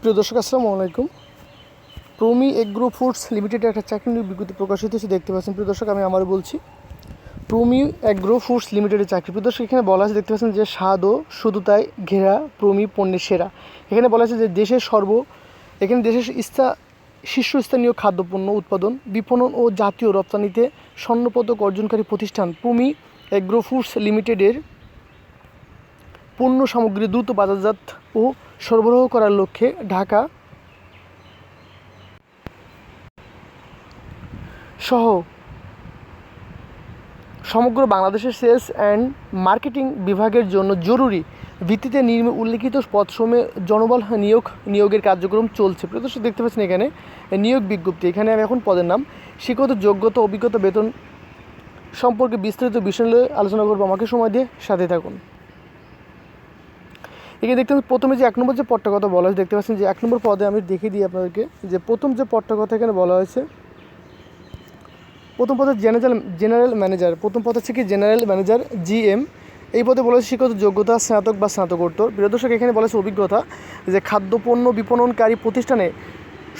প্রিয় দর্শক, আসসালামু আলাইকুম। প্রমি এগ্রো ফুডস লিমিটেড একটা চাকরি নিয়োগ বিজ্ঞপ্তি প্রকাশিত হয়েছে দেখতে পাচ্ছেন প্রিয় দর্শক, আমি আমার বলছি, প্রমি এগ্রো ফুডস লিমিটেডের চাকরি। প্রিয় দর্শক, এখানে বলা আছে, দেখতে পাচ্ছেন যে স্বাদ ও শুধুতায় ঘেরা প্রমি পণ্যের সেরা। এখানে বলা আছে যে দেশের সর্ব, এখানে দেশের স্থা শীর্ষস্থানীয় খাদ্যপণ্য উৎপাদন, বিপণন ও জাতীয় রপ্তানিতে স্বর্ণপদক অর্জনকারী প্রতিষ্ঠান প্রমি এগ্রো ফুডস লিমিটেডের পণ্য সামগ্রী দ্রুত বাজারজাত ও সরবরাহ করার লক্ষ্যে ঢাকা সহ সমগ্র বাংলাদেশের সেলস অ্যান্ড মার্কেটিং বিভাগের জন্য জরুরি ভিত্তিতে নির্মে উল্লিখিত পদশ্রমে জনবল নিয়োগ, নিয়োগের কার্যক্রম চলছে। প্রদর্শক দেখতে পাচ্ছেন এখানে নিয়োগ বিজ্ঞপ্তি। এখানে আমি এখন পদের নাম শিক্ষত যোগ্যতা, অভিজ্ঞতা, বেতন সম্পর্কে বিস্তারিত বিষয় নিয়ে আলোচনা করব। আমাকে সময় দিয়ে সাথে থাকুন। এখানে দেখতে পাচ্ছেন প্রথমে যে এক নম্বর যে পদটার কথা বলা হয়েছে, দেখতে পাচ্ছেন যে এক নম্বর পদে আমি দেখিয়ে দিই আপনাদেরকে যে প্রথম যে পদটার কথা এখানে বলা হয়েছে, প্রথম পদে জেনারেল জেনারেল ম্যানেজার, প্রথম পদ হচ্ছে কি জেনারেল ম্যানেজার জিএম এই পদে বলা হয়েছে শিক্ষত যোগ্যতা, স্নাতক বা স্নাতকোত্তর। প্রিয় এখানে বলা হয়েছে অভিজ্ঞতা যে খাদ্যপণ্য বিপণনকারী প্রতিষ্ঠানে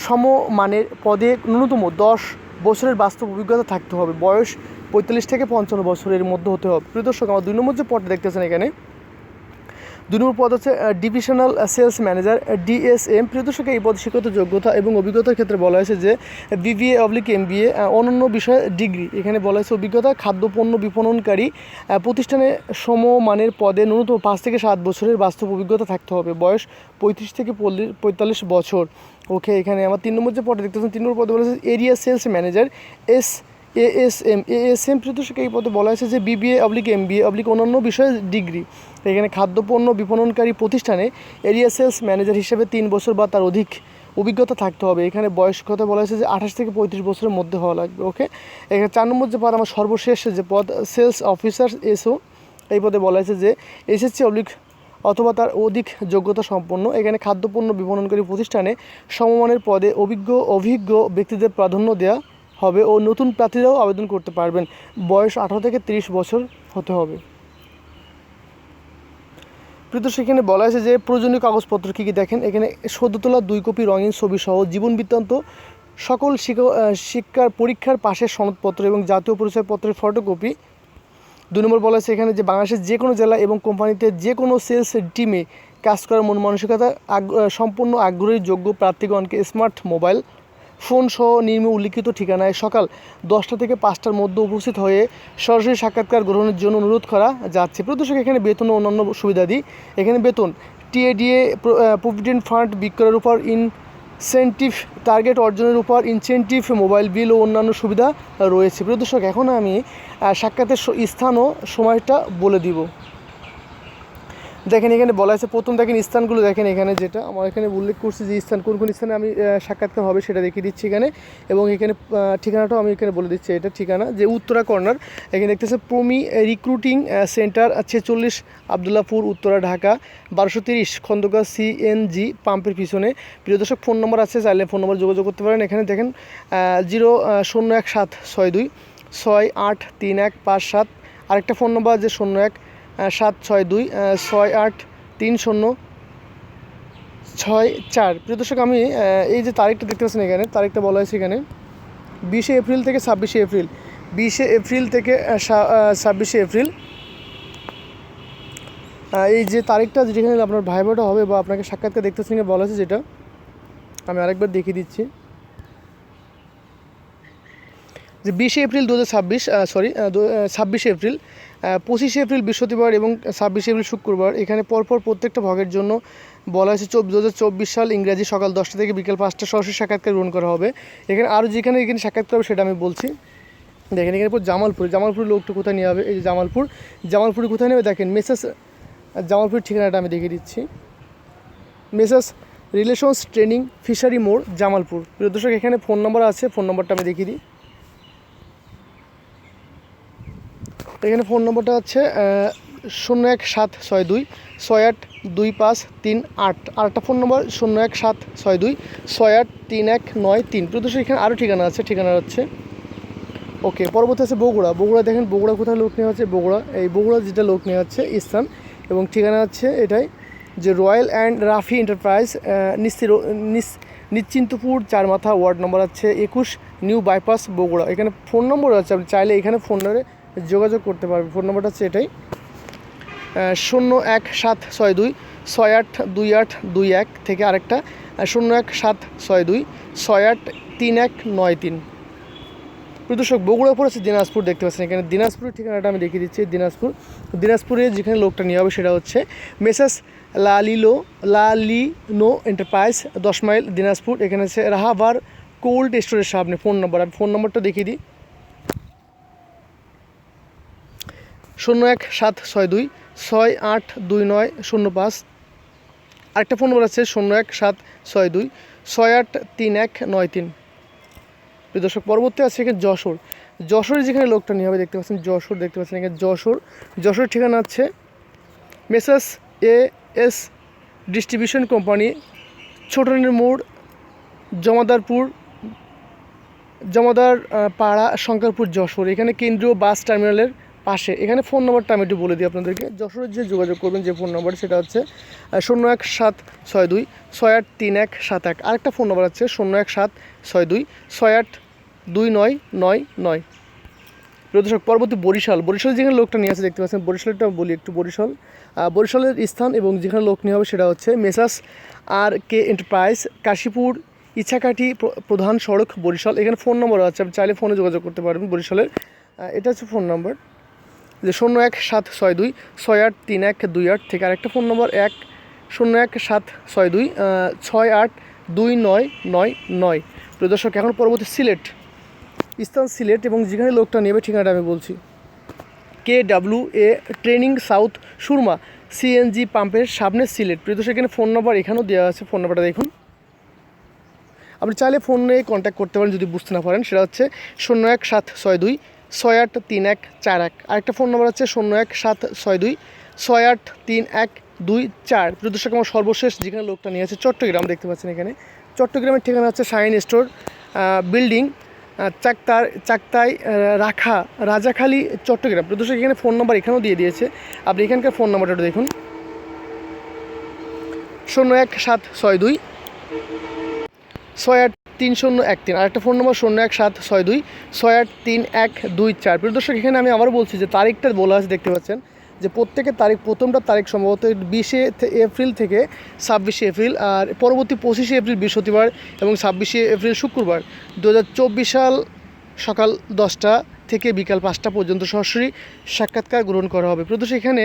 সমমানের পদে ন্যূনতম দশ বছরের বাস্তব অভিজ্ঞতা থাকতে হবে। বয়স পঁয়তাল্লিশ থেকে পঞ্চান্ন বছরের মধ্যে হতে হবে। প্রিয় দর্শক, আমার দুই নম্বর যে পদটা দেখতেছেন এখানে দুই নম্বর পদ হচ্ছে ডিভিশনাল সেলস ম্যানেজার ডিএসএম প্রিয় দর্শক, এই পদ শিক্ষত যোগ্যতা এবং অভিজ্ঞতার ক্ষেত্রে বলা হয়েছে যে বিবিএ অবলিক এমবিএ অন্যান্য বিষয়ে ডিগ্রি। এখানে বলা হয়েছে অভিজ্ঞতা খাদ্যপণ্য বিপণনকারী প্রতিষ্ঠানে সমমানের পদে ন্যূনতম পাঁচ থেকে সাত বছরের বাস্তব অভিজ্ঞতা থাকতে হবে। বয়স পঁয়ত্রিশ থেকে পঁয়তাল্লিশ বছর। ওকে, এখানে আমার তিন নম্বর যে পদে দেখতেছেন তিন নম্বর পদে বলা হয়েছে area sales manager S ASM ASM প্রিয়দর্শক এই পদে বলা হয়েছে যে বিবিএ অবলিক এমবিএ অবলিক অন্যান্য বিষয়ে ডিগ্রি। এখানে খাদ্যপণ্য বিপণনকারী প্রতিষ্ঠানে এরিয়া সেলস ম্যানেজার হিসেবে তিন বছর বা তার অধিক অভিজ্ঞতা থাকতে হবে। এখানে বয়স কথা বলা হয়েছে যে আঠাশ থেকে পঁয়ত্রিশ বছরের মধ্যে হওয়া লাগবে, ওকে? এখানে চার নম্বর যে পদ, আমার সর্বশেষ যে পদ, সেলস অফিসার, এসও, এই পদে বলা হয়েছে যে এসএসসি অবলিক অথবা তার অধিক যোগ্যতা সম্পন্ন। এখানে খাদ্যপণ্য বিপণনকারী প্রতিষ্ঠানে সমমানের পদে অভিজ্ঞ অভিজ্ঞ ব্যক্তিদের প্রাধান্য দেওয়া হবে ও নতুন প্রার্থীরাও আবেদন করতে পারবেন। বয়স আঠারো থেকে তিরিশ বছর হতে হবে। প্রীত সেখানে বলা হয়েছে যে প্রয়োজনীয় কাগজপত্র কী কী দেখেন? এখানে সদ্য তোলা দুই কপি রঙিন ছবি সহ জীবন বৃত্তান্ত, সকল শিক্ষা শিক্ষার পরীক্ষার পাশের সনদপত্র এবং জাতীয় পরিচয়পত্রের ফটোকপি। দুই নম্বর বলা হয়েছে এখানে যে বাংলাদেশের যে কোনো জেলা এবং কোম্পানিতে যে কোনো সেলস টিমে কাজ করার মন মানসিকতা সম্পূর্ণ আগ্রহী, যোগ্য প্রার্থীগণকে স্মার্ট মোবাইল ফোন সহ নিম্নে উল্লিখিত ঠিকানায় সকাল দশটা থেকে পাঁচটার মধ্যে উপস্থিত হয়ে সরাসরি সাক্ষাৎকার গ্রহণের জন্য অনুরোধ করা যাচ্ছে। প্রদর্শক, এখানে বেতন ও অন্যান্য সুবিধাদি এখানে বেতন, টিএডিএ প্রভিডেন্ট ফান্ড বিক্রয়ের উপর ইনসেন্টিভ টার্গেট অর্জনের উপর ইনসেন্টিভ মোবাইল বিল ও অন্যান্য সুবিধা রয়েছে। প্রদর্শক, এখন আমি সাক্ষাতের স্থান ও সময়টা বলে দিব। দেখেন এখানে বলা আছে প্রথম দেখেন স্থানগুলো দেখেন এখানে যেটা। আমার এখানে উল্লেখ করছি যে স্থান কোন কোন স্থানে আমি সাক্ষাৎকার হবে সেটা দেখিয়ে দিচ্ছি এখানে। এবং এখানে ঠিকানাটাও আমি এখানে বলে দিচ্ছি, এটা ঠিকানা যে উত্তরা কর্নার। এখানে দেখতেছে প্রমি রিক্রুটিং সেন্টার ছেচল্লিশ আবদুল্লাপুর, উত্তরা, ঢাকা। বারোশো তিরিশ, খন্দকার সিএনজি পাম্পের পিছনে। প্রিয় দর্শক, ফোন নম্বর আছে, চাইলে ফোন নম্বর যোগাযোগ করতে পারেন। এখানে দেখেন জিরো শূন্য এক সাত ছয় দুই, ছয় আট তিন এক পাঁচ সাত। আরেকটা ফোন নম্বর আছে, শূন্য এক সাত ছয় দুই ছয় আট তিন শূন্য ছয় চার। প্রিয় দর্শক, আমি এই যে তারিখটা দেখতে পাচ্ছেন এখানে, তারিখটা বলা হয়েছে এখানে, বিশে এপ্রিল থেকে ছাব্বিশে এপ্রিল। বিশে এপ্রিল থেকে ছাব্বিশে এপ্রিল। এই যে তারিখটা যেখানে আপনার ভাইভাটা হবে বা আপনাকে সাক্ষাৎকার দেখতেছেন বলা হয়েছে যেটা, আমি আরেকবার দেখিয়ে দিচ্ছি। যে বিশে এপ্রিল দু হাজার ছাব্বিশ সরি ছাব্বিশে এপ্রিল পঁচিশে এপ্রিল, বৃহস্পতিবার এবং ছাব্বিশে এপ্রিল, শুক্রবার। এখানে পরপর প্রত্যেকটা ভাগের জন্য বলা হয়েছে চব্বিশ, দু চব্বিশ সাল ইংরাজি সকাল দশটা থেকে বিকেল পাঁচটা সরাসরি সাক্ষাৎকার গ্রহণ করা হবে। এখানে আরও যেখানে এখানে সাক্ষাৎকার হবে সেটা আমি বলছি। দেখেন, এখানে পর জামালপুর। জামালপুরের লোকটা কোথায় নিয়ে হবে? এই যে জামালপুর। জামালপুরে কোথায় নেবে? দেখেন মেসেস জামালপুরের ঠিকানাটা আমি দেখিয়ে দিচ্ছি। মেসেস রিলেশনস ট্রেনিং ফিশারি মোড় জামালপুর। প্রিয় দর্শক, এখানে ফোন নাম্বার আছে ফোন নম্বরটা আমি দেখিয়ে দিই। এখানে ফোন নম্বরটা হচ্ছে শূন্য এক সাত ছয় দুই, ছয় আট দুই পাঁচ তিন আট। আর একটা ফোন নম্বর শূন্য এক সাত ছয় দুই, ছয় আট তিন এক নয় তিন। প্রদর্শক এখানে আরও ঠিকানা আছে, ঠিকানা হচ্ছে। ওকে, পরবর্তী আছে বগুড়া। বগুড়া দেখেন, বগুড়া কোথায় লোক নেওয়া হচ্ছে? বগুড়া, এই বগুড়া যেটা লোক নেওয়া হচ্ছে স্থান এবং ঠিকানা হচ্ছে এটাই যে রয়্যাল অ্যান্ড রাফি এন্টারপ্রাইজ নিশ্চির নিশ্চিন্তপুর চার মাথা ওয়ার্ড নম্বর আছে, একুশ, নিউ বাইপাস বগুড়া। এখানে ফোন নম্বর আছে, আপনি চাইলে এখানে ফোন নম্বরে যোগাযোগ করতে পারবেন ফোন নম্বরটা হচ্ছে এটাই। শূন্য এক সাত ছয় দুই, ছয় আট দুই আট দুই এক থেকে আরেকটা। শূন্য এক সাত ছয় দুই, ছয় আট তিন এক নয় তিন। প্রদর্শক বগুড়ার উপর আছে দিনাজপুর, দেখতে পাচ্ছেন এখানে দিনাজপুরের ঠিকানাটা আমি দেখিয়ে দিচ্ছি দিনাজপুর। দিনাজপুরে যেখানে লোকটা নিয়ে হবে সেটা হচ্ছে মেসাস লালিলো, লালিনো এন্টারপ্রাইজ, দশ মাইল দিনাজপুর। এখানে আছে রাহাবার কোল্ড স্টোরের সামনে ফোন নম্বর। আমি ফোন নম্বরটা দেখিয়ে দিই। শূন্য এক সাত ছয় দুই, ছয় আট দুই নয়, শূন্য পাঁচ। আরেকটা ফোন নম্বর আছে, শূন্য এক সাত ছয় দুই, ছয় আট তিন এক নয় তিন। প্রিয় দর্শক, পরবর্তী আছে এখানে যশোর। যশোরে যেখানে লোকটা নিয়ে হবে, দেখতে পাচ্ছেন যশোর, দেখতে পাচ্ছেন এখানে যশোর। যশোর ঠিকানা আছে messrs A S distribution company ছোটনের মোড়, জমাদারপুর, জমাদার পাড়া, শঙ্করপুর, যশোর। এখানে কেন্দ্রীয় বাস টার্মিনালের পাশে। এখানে ফোন নম্বরটা আমি একটু বলে দিই আপনাদেরকে। যশোরের যে যোগাযোগ করবেন যে ফোন নম্বর সেটা হচ্ছে শূন্য এক সাত ছয় দুই, ছয় আট তিন এক সাত এক। আরেকটা ফোন নম্বর আছে, শূন্য এক সাত ছয় দুই, ছয় আট দুই নয় নয় নয়। প্রিয় দর্শক, পরবর্তী বরিশাল। বরিশাল যেখানে লোকটা নিয়ে আছে দেখতে পাচ্ছেন, বরিশালেরটা বলি একটু বরিশাল। বরিশালের স্থান এবং যেখানে লোক নিয়ে হবে, সেটা হচ্ছে messrs R K enterprise, Kashipur, Ichchhakathi প্রধান সড়ক, বরিশাল। এখানে ফোন নম্বর আছে, আপনি চাইলে ফোনে যোগাযোগ করতে পারবেন বরিশালের। এটা হচ্ছে ফোন নম্বর যে শূন্য এক সাত ছয় দুই, ছয় আট তিন এক দুই আট থেকে আরেকটা ফোন নম্বর এক, শূন্য এক সাত ছয় দুই ছয় আট দুই নয় নয় নয়। প্রিয় দর্শক, এখন পরবর্তী সিলেট স্থান সিলেট এবং যেখানে লোকটা নেবে ঠিকানাটা আমি বলছি। K W A training south Surma, CNG পাম্পের সামনে সিলেট। প্রিয় দর্শক, এখানে ফোন নম্বর এখানেও দেওয়া আছে, ফোন নাম্বারটা দেখুন। আপনি চাইলে ফোনে কন্ট্যাক্ট করতে পারেন যদি বুঝতে না পারেন, সেটা হচ্ছে শূন্য এক সাত ছয় দুই ছয় আট তিন এক চার এক। আরেকটা ফোন নম্বর আছে শূন্য এক সাত ছয় দুই, ছয় আট তিন এক দুই চার। প্রিয় দর্শক, আমার সর্বশেষ যেখানে লোকটা নিয়ে আছে চট্টগ্রাম, দেখতে পাচ্ছেন এখানে। চট্টগ্রামের ঠিকানা হচ্ছে শাইন স্টোর বিল্ডিং চাকতার চাকতায় রাখা, রাজাখালী, চট্টগ্রাম। প্রিয় দর্শক, এখানে ফোন নাম্বার এখানেও দিয়ে দিয়েছে। আপনি এখানকার ফোন নাম্বারটা দেখুন। শূন্য এক সাত ছয় দুই, ছয় আট তিন শূন্য এক তিন। আরেকটা ফোন নম্বর শূন্য এক সাত ছয় দুই, ছয় আট তিন এক দুই চার। প্রিয় দর্শক, এখানে আমি আবার বলছি যে তারিখটা বলা আছে দেখতে পাচ্ছেন, যে প্রত্যেকের তারিখ প্রথমটা তারিখ সম্ভবত বিশে এপ্রিল থেকে ছাব্বিশে এপ্রিল, আর পরবর্তী পঁচিশে এপ্রিল, বৃহস্পতিবার এবং ছাব্বিশে এপ্রিল, শুক্রবার। দু হাজার চব্বিশ সাল সকাল দশটা থেকে বিকাল পাঁচটা পর্যন্ত সরাসরি সাক্ষাৎকার গ্রহণ করা হবে। প্রদোষ, এখানে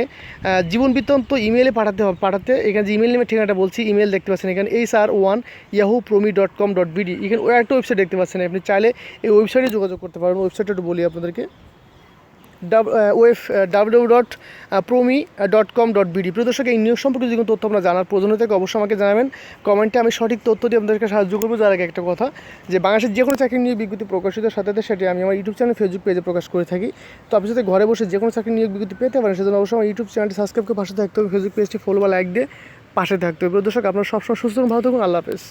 জীবন বৃত্তান্ত ইমেলে পাঠাতে হবে, পাঠাতে, এখানে যে ইমেল নেমের ঠিকানাটা বলছি ইমেল দেখতে পাচ্ছেন এখানে H R one Yahoo Promi dot com dot BD এখানে একটা ওয়েবসাইট দেখতে পাচ্ছেন আপনি, চাইলে এই ওয়েবসাইটে যোগাযোগ করতে পারবেন ওয়েবসাইটটা একটু বলি আপনাদেরকে। Web W dot Promi dot com dot BD প্রিয় দর্শক, এই নিয়োগ সম্পর্কে যে কোনো তথ্য আপনার জানার প্রয়োজন থাকে, অবশ্যই আমাকে জানাবেন। কমেন্টে আমি সঠিক তথ্য দিয়ে আপনাদেরকে সাহায্য করব। যার আগে একটা কথা, যে বাংলাদেশের যে কোনো চাকরি নিয়োগ বিজ্ঞপ্তি প্রকাশিত সাথে সাথে সেটি আমি আমার ইউটিউব চ্যানেল ফেসবুক পেজে প্রকাশ করে থাকি। তো আপনি যাতে ঘরে বসে যে কোনো চাকরি নিয়োগ বিজ্ঞপ্তি পেতে পারেন, সেজন্য অবশ্যই আমার ইউটিউব চ্যানেলটি সাবস্ক্রাইব করে পাশে থাকতে হবে। ফেসবুক পেজটি ফলো বা লাইক দিয়ে পাশে থাকতে হবে। প্রিয় দর্শক, আপনার সবসময় সুস্থ ভালো থাকুন। আল্লাহ হাফেজ।